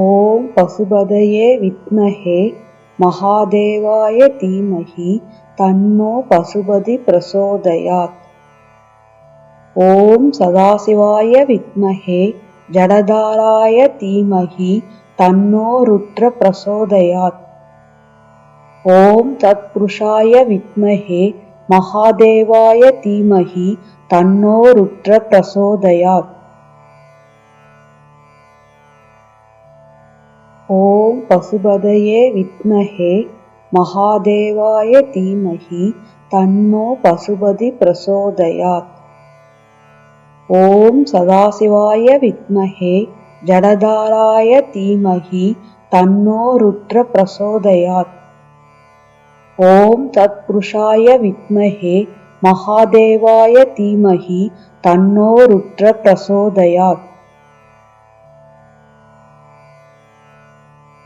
ஓம் பசுபதையே வித்மஹே மகாதேவாய தீமஹி தன்னோ பசுபதி பிரசோதயாத். ஓம் சதாசிவாய வித்மஹே ஜடதாராய தீமஹி தன்னோ ருத்ர பிரசோதயாத். ஓம் தத்புருஷாய வித்மஹே மகாதேவாய தீமஹி தன்னோ ருத்ர பிரசோதயாத். ஓம் பசுபதையே வித்மஹே மகாதேவாய தீமகி தன்னோ பசுபதி பிரசோதயாத். ஓம் சதாசிவாய வித்மஹே ஜடதாராய தீமகி தன்னோ ருத்ர பிரசோதயாத். ஓம் தத்புருஷாய வித்மஹே மகாதேவாய தீமகி தன்னோ ருத்ர பிரசோதயாத்.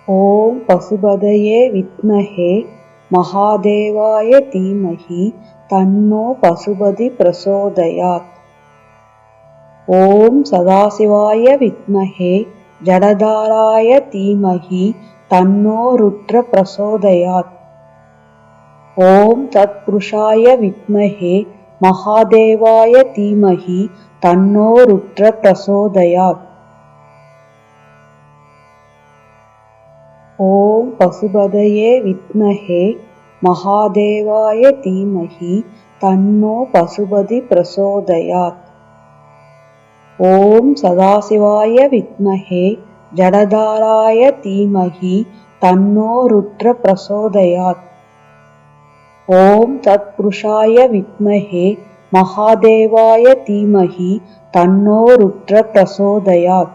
ஓம் பசுபதையே வித்மஹே மகாதேவாய தீமகி தன்னோ பசுபதி பிரசோதயாத். ஓம் சதாசிவாய வித்மஹே ஜடதாராய தீமகி தன்னோ ருத்ர பிரசோதயாத். ஓம் தத்புருஷாய வித்மஹே மகாதேவாய தீமகி தன்னோ ருத்ர பிரசோதயாத். ஓம் பசுபதையே வித்மஹே மகாதேவாய தீமஹி தன்னோ பசுபதி பிரசோதயாத். ஓம் சதாசிவாய வித்மஹே ஜடதாராய தீமஹி தன்னோ ருத்ர பிரசோதயாத். ஓம் தத்புருஷாய வித்மஹே மகாதேவாய தீமஹி தன்னோ ருத்ர பிரசோதயாத்.